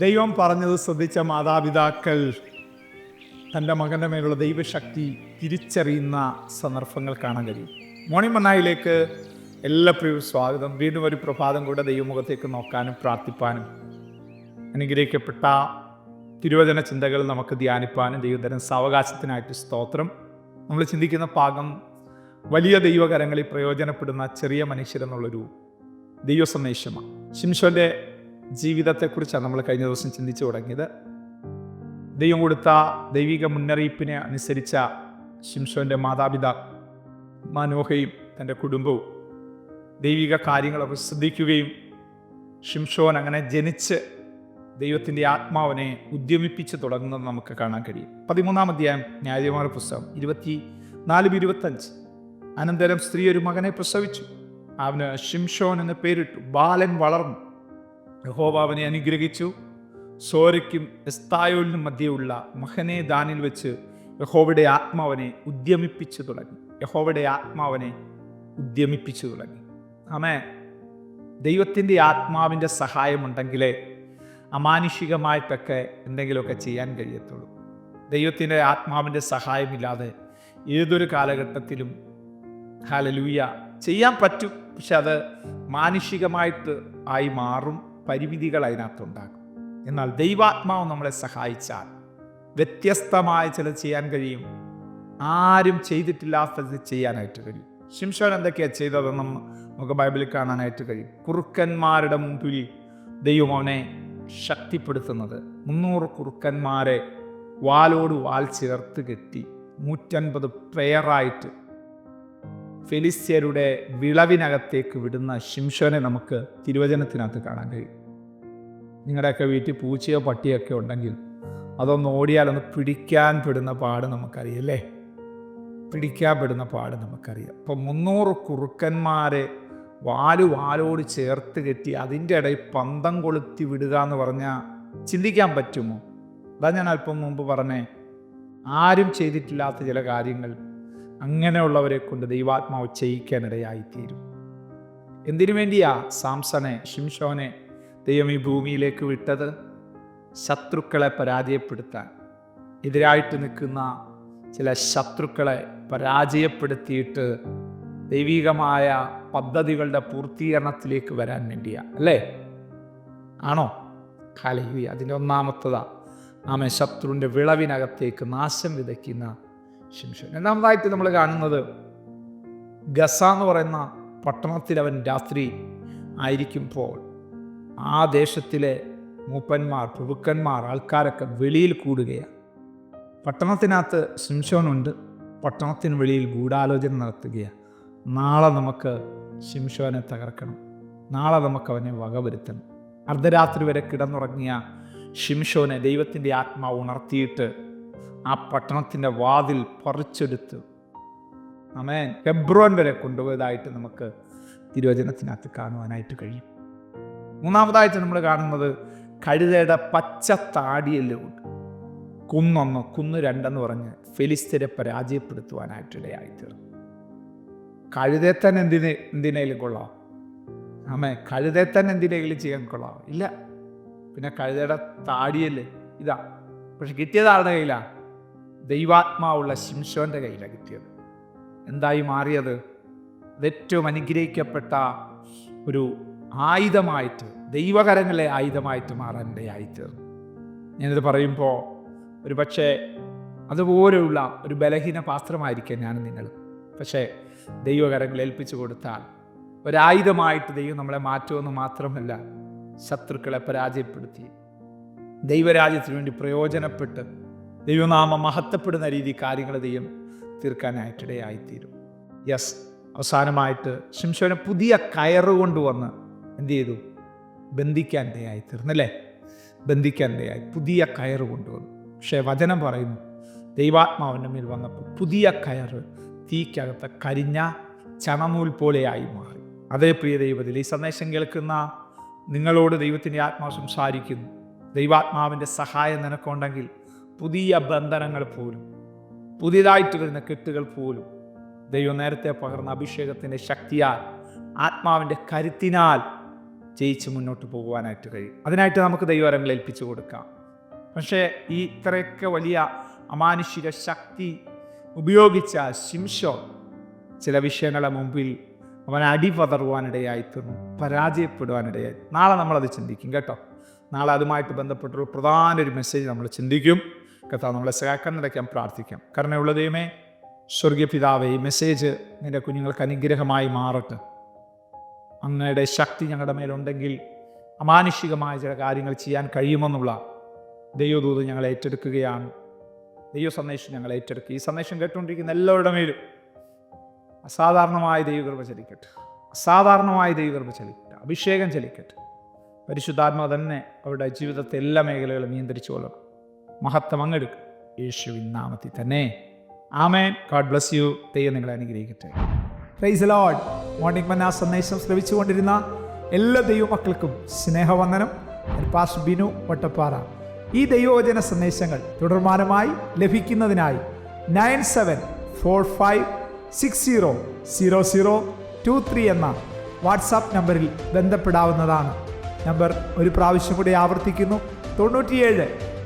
ദൈവം പറഞ്ഞത് ശ്രദ്ധിച്ച മാതാപിതാക്കൾ തന്റെ മകന്റെ മേലുള്ള ദൈവശക്തി തിരിച്ചറിയുന്ന സന്ദർഭങ്ങൾ കാണാൻ കഴിയും. മോർണിംഗ് മന്നായിലേക്ക് എല്ലാ പ്രിയവും സ്വാഗതം. വീണ്ടും ഒരു പ്രഭാതം കൂടെ ദൈവമുഖത്തേക്ക് നോക്കാനും പ്രാർത്ഥിപ്പാനും അനുഗ്രഹിക്കപ്പെട്ട തിരുവചന ചിന്തകൾ നമുക്ക് ധ്യാനിപ്പാനും ദൈവതരം സാവകാശത്തിനായിട്ട് സ്തോത്രം. നമ്മൾ ചിന്തിക്കുന്ന ഭാഗം വലിയ ദൈവകരങ്ങളിൽ പ്രയോജനപ്പെടുന്ന ചെറിയ മനുഷ്യരെന്നുള്ളൊരു ദൈവ സന്ദേശമാണ് ശിംഷോന്റെ ജീവിതത്തെക്കുറിച്ചാണ് നമ്മൾ കഴിഞ്ഞ ദിവസം ചിന്തിച്ചു തുടങ്ങിയത്. ദൈവം കൊടുത്ത ദൈവിക മുന്നറിയിപ്പിനെ അനുസരിച്ച ശിംഷോന്റെ മാതാപിതാ മനോഹയും തന്റെ കുടുംബവും ദൈവിക കാര്യങ്ങളൊക്കെ ശ്രദ്ധിക്കുകയും ഷിംഷോൻ അങ്ങനെ ജനിച്ച് ദൈവത്തിന്റെ ആത്മാവിനെ ഉദ്യമിപ്പിച്ച് തുടങ്ങുന്നത് നമുക്ക് കാണാൻ കഴിയും. പതിമൂന്നാം അധ്യായം ന്യായമാന പുസ്തകം ഇരുപത്തി നാലും ഇരുപത്തഞ്ച്. അനന്തരം സ്ത്രീ ഒരു മകനെ പ്രസവിച്ചു. അവന് ഷിംഷോൻ എന്ന് പേരിട്ടു. ബാലൻ വളർന്നു. അവനെ അനുഗ്രഹിച്ചു. സോരയ്ക്കും എസ്തായോലിനും മധ്യയുള്ള മഹനെ ദാനിൽ വെച്ച് യഹോവയുടെ ആത്മാവനെ ഉദ്യമിപ്പിച്ചു തുടങ്ങി. യഹോവയുടെ ആത്മാവനെ ഉദ്യമിപ്പിച്ചു തുടങ്ങി. ആമേ ദൈവത്തിന്റെ ആത്മാവിന്റെ സഹായമുണ്ടെങ്കിലേ അമാനുഷികമായിട്ടൊക്കെ എന്തെങ്കിലുമൊക്കെ ചെയ്യാൻ കഴിയത്തുള്ളൂ. ദൈവത്തിന്റെ ആത്മാവിന്റെ സഹായമില്ലാതെ ഏതൊരു കാലഘട്ടത്തിലും ഹാലലൂയ ചെയ്യാൻ പറ്റും. പക്ഷെ അത് മാനുഷികമായിട്ട് ആയി മാറും. പരിമിതികൾ അതിനകത്തുണ്ടാകും. എന്നാൽ ദൈവാത്മാവ് നമ്മളെ സഹായിച്ചാൽ വ്യത്യസ്തമായ ചില ചെയ്യാൻ കഴിയും. ആരും ചെയ്തിട്ടില്ലാത്തത് ചെയ്യാനായിട്ട് കഴിയും. ശിംഷോൻ എന്തൊക്കെയാണ് ചെയ്തതെന്ന് നമുക്ക് ബൈബിളിൽ കാണാനായിട്ട് കഴിയും. കുറുക്കന്മാരുടെ മുമ്പിൽ ദൈവം അവനെ ശക്തിപ്പെടുത്തുന്നത്. മുന്നൂറ് കുറുക്കന്മാരെ വാലോട് വാൽ ചേർത്ത് കെട്ടി നൂറ്റൻപത് പെയറായിട്ട് ഫെലിസ്ത്യരുടെ വിളവിനകത്തേക്ക് വിടുന്ന ശിംഷോനെ നമുക്ക് തിരുവചനത്തിനകത്ത് കാണാൻ കഴിയും. നിങ്ങളുടെയൊക്കെ വീട്ടിൽ പൂച്ചയോ പട്ടിയൊക്കെ ഉണ്ടെങ്കിൽ അതൊന്ന് ഓടിയാൽ ഒന്ന് പിടിക്കാൻ പെടുന്ന പാട് നമുക്കറിയാം അല്ലേ? പിടിക്കാൻ പെടുന്ന പാട് നമുക്കറിയാം. അപ്പം മുന്നൂറ് കുറുക്കന്മാരെ വാലു വാലോട് ചേർത്ത് കെട്ടി അതിന്റെ ഇടയിൽ പന്തം കൊളുത്തി വിടുക എന്ന് പറഞ്ഞാൽ ചിന്തിക്കാൻ പറ്റുമോ? അതാ ഞാൻ അല്പം മുമ്പ് പറഞ്ഞേ ആരും ചെയ്തിട്ടില്ലാത്ത ചില കാര്യങ്ങൾ അങ്ങനെയുള്ളവരെ കൊണ്ട് ദൈവാത്മാവ് ചെയ്യിക്കാനിടയായിത്തീരും. എന്തിനു വേണ്ടിയാ സാംസനെ ഷിംഷോനെ ദൈവം ഈ ഭൂമിയിലേക്ക് വിട്ടത്? ശത്രുക്കളെ പരാജയപ്പെടുത്താൻ. എതിരായിട്ട് നിൽക്കുന്ന ചില ശത്രുക്കളെ പരാജയപ്പെടുത്തിയിട്ട് ദൈവികമായ പദ്ധതികളുടെ പൂർത്തീകരണത്തിലേക്ക് വരാൻ വേണ്ടിയാ അല്ലേ? ആണോ? കാലയുവി അതിന്റെ ഒന്നാമത്തതാ ആമ ശത്രുവിന്റെ വിളവിനകത്തേക്ക് നാശം വിതയ്ക്കുന്ന ശിംഷൻ രണ്ടാമതായിട്ട് നമ്മൾ കാണുന്നത് ഗസ എന്ന് പറയുന്ന പട്ടണത്തിൽ അവൻ രാത്രി ആയിരിക്കുമ്പോൾ ആ ദേശത്തിലെ മൂപ്പന്മാർ പ്രഭുക്കന്മാർ ആൾക്കാരൊക്കെ വെളിയിൽ കൂടുകയാണ്. പട്ടണത്തിനകത്ത് ശിംഷോനുണ്ട് പട്ടണത്തിന് വെളിയിൽ ഗൂഢാലോചന നടത്തുകയാണ്. നാളെ നമുക്ക് ശിംഷോനെ തകർക്കണം. നാളെ നമുക്ക് അവനെ വകവരുത്തണം. അർദ്ധരാത്രി വരെ കിടന്നുറങ്ങിയ ഷിംഷോനെ ദൈവത്തിന്റെ ആത്മാവ് ഉണർത്തിയിട്ട് ആ പട്ടണത്തിന്റെ വാതിൽ പറിച്ചെടുത്ത് അമേൻ ഫെബ്രുവൻ വരെ കൊണ്ടുപോയതായിട്ട് നമുക്ക് തിരുവചനത്തിനകത്ത് കാണുവാനായിട്ട് കഴിയും. മൂന്നാമതായിട്ട് നമ്മൾ കാണുന്നത് കഴുതയുടെ പച്ച താടിയെല്ലുണ്ട് കുന്നൊന്ന് കുന്ന് രണ്ടെന്ന് പറഞ്ഞ് ഫിലിസ്തീനെ പരാജയപ്പെടുത്തുവാനായിട്ടിടയായി തീർന്നു. കഴുതയെ തന്നെ എന്തിന് എന്തിനേലും കൊള്ളാം. ആമേ കഴുതയെ തന്നെ എന്തിനേലും ചെയ്യാൻ കൊള്ളാം. ഇല്ല. പിന്നെ കഴുതയുടെ താടിയല്ലേ ഇതാ. പക്ഷെ കിട്ടിയത് കയ്യിലാണ് ദൈവാത്മാവുള്ള ശിംഷോന്റെ കയ്യിലാണ് കിട്ടിയത് എന്തായി മാറിയത്? അതേറ്റവും അനുഗ്രഹിക്കപ്പെട്ട ഒരു ആയുധമായിട്ട് ദൈവകരങ്ങളെ ആയുധമായിട്ട് മാറാൻ ഇടയായിത്തീർന്നു ഞാനിത് പറയുമ്പോൾ ഒരു പക്ഷേ അതുപോലെയുള്ള ഒരു ബലഹീന പാത്രമായിരിക്കാം ഞാൻ നിങ്ങൾ. പക്ഷേ ദൈവകരങ്ങൾ ഏൽപ്പിച്ചു കൊടുത്താൽ ഒരായുധമായിട്ട് ദൈവം നമ്മളെ മാറ്റുമെന്ന് മാത്രമല്ല ശത്രുക്കളെ പരാജയപ്പെടുത്തി. ദൈവരാജ്യത്തിന് വേണ്ടി പ്രയോജനപ്പെട്ട് ദൈവനാമം മഹത്വപ്പെടുന്ന രീതി കാര്യങ്ങൾ ദൈവം തീർക്കാനായിട്ടിടയായിത്തീരും. യെസ് അവസാനമായിട്ട് ശിംശോനെ പുതിയ കയറ് കൊണ്ടുവന്ന് എന്ത് ചെയ്തു? ബന്ധിക്കാൻ ഇടയായി തീർന്നല്ലേ ബന്ധിക്കാൻ ഇടയായി. പുതിയ കയറ് കൊണ്ടുവന്നു. പക്ഷേ വചനം പറയുന്നു ദൈവാത്മാവിന്റെ മേൽ വന്നപ്പോൾ പുതിയ കയറ് തീക്കകത്ത് കരിഞ്ഞ ചണനൂൽ പോലെയായി മാറി. അതേ പ്രിയ ദൈവത്തിൽ ഈ സന്ദേശം കേൾക്കുന്ന നിങ്ങളോട് ദൈവത്തിന്റെ ആത്മാവ് സംസാരിക്കുന്നു. ദൈവാത്മാവിന്റെ സഹായം നിനക്കുണ്ടെങ്കിൽ പുതിയ ബന്ധനങ്ങൾ പോലും പുതിയതായിട്ട് വരുന്ന കെട്ടുകൾ പോലും ദൈവം നേരത്തെ പകർന്ന അഭിഷേകത്തിന്റെ ശക്തിയാൽ ആത്മാവിന്റെ കരുത്തിനാൽ ജയിച്ച് മുന്നോട്ട് പോകുവാനായിട്ട് കഴിയും. അതിനായിട്ട് നമുക്ക് ദൈവരങ്ങൾ ഏൽപ്പിച്ചു കൊടുക്കാം. പക്ഷേ ഈ ഇത്രയൊക്കെ വലിയ അമാനുഷിക ശക്തി ഉപയോഗിച്ച ശിംഷോ ചില വിഷയങ്ങളെ മുമ്പിൽ അവൻ അടിപതറുവാനിടയായിത്തീർന്നു പരാജയപ്പെടുവാനിടയായി. നാളെ നമ്മളത് ചിന്തിക്കും കേട്ടോ. നാളെ അതുമായിട്ട് ബന്ധപ്പെട്ടൊരു പ്രധാന ഒരു മെസ്സേജ് നമ്മൾ ചിന്തിക്കും. കർത്താവ് നമ്മളെ സഹായിക്കാൻ നിലയ്ക്കാൻ പ്രാർത്ഥിക്കാം. കരുണയുള്ള ദൈവമേ സ്വർഗീയ പിതാവേ ഈ മെസ്സേജ് നിന്റെ കുഞ്ഞുങ്ങൾക്ക് അനുഗ്രഹമായി മാറട്ടെ. അങ്ങയുടെ ശക്തി ഞങ്ങളുടെ മേലുണ്ടെങ്കിൽ അമാനുഷികമായ ചില കാര്യങ്ങൾ ചെയ്യാൻ കഴിയുമെന്നുള്ള ദൈവദൂത് ഞങ്ങൾ ഏറ്റെടുക്കുകയാണ്. ദൈവ സന്ദേശം ഞങ്ങൾ ഏറ്റെടുക്കുക ഈ സന്ദേശം കേട്ടുകൊണ്ടിരിക്കുന്ന എല്ലാവരുടെ മേലും അസാധാരണമായ ദൈവകൃപ ചലിക്കട്ടെ. അസാധാരണമായ ദൈവകൃപ ചലിക്കട്ടെ. അഭിഷേകം ചലിക്കട്ടെ. പരിശുദ്ധാത്മ തന്നെ അവരുടെ ജീവിതത്തെ എല്ലാ മേഖലകളും നിയന്ത്രിച്ചു കൊള്ളണം മഹത്വം അങ്ങെടുക്കും. യേശുവിൻ നാമത്തിൽ തന്നെ. ആമേൻ. ഗോഡ് ബ്ലസ് യു തെയ്യം നിങ്ങളെ അനുഗ്രഹിക്കട്ടെ. പ്രൈസ് ലോഡ് മോർണിംഗ് മന്ന സന്ദേശം ശ്രമിച്ചുകൊണ്ടിരുന്ന എല്ലാ ദൈവമക്കൾക്കും സ്നേഹവന്ദനം. പാസ് ബിനു വട്ടപ്പാറ. ഈ ദൈവവചന സന്ദേശങ്ങൾ തുടർമാനമായി ലഭിക്കുന്നതിനായി nine seven four five six zero zero zero two three എന്ന വാട്സാപ്പ് നമ്പറിൽ ബന്ധപ്പെടാവുന്നതാണ്. നമ്പർ ഒരു പ്രാവശ്യം കൂടി ആവർത്തിക്കുന്നു. തൊണ്ണൂറ്റിയേഴ്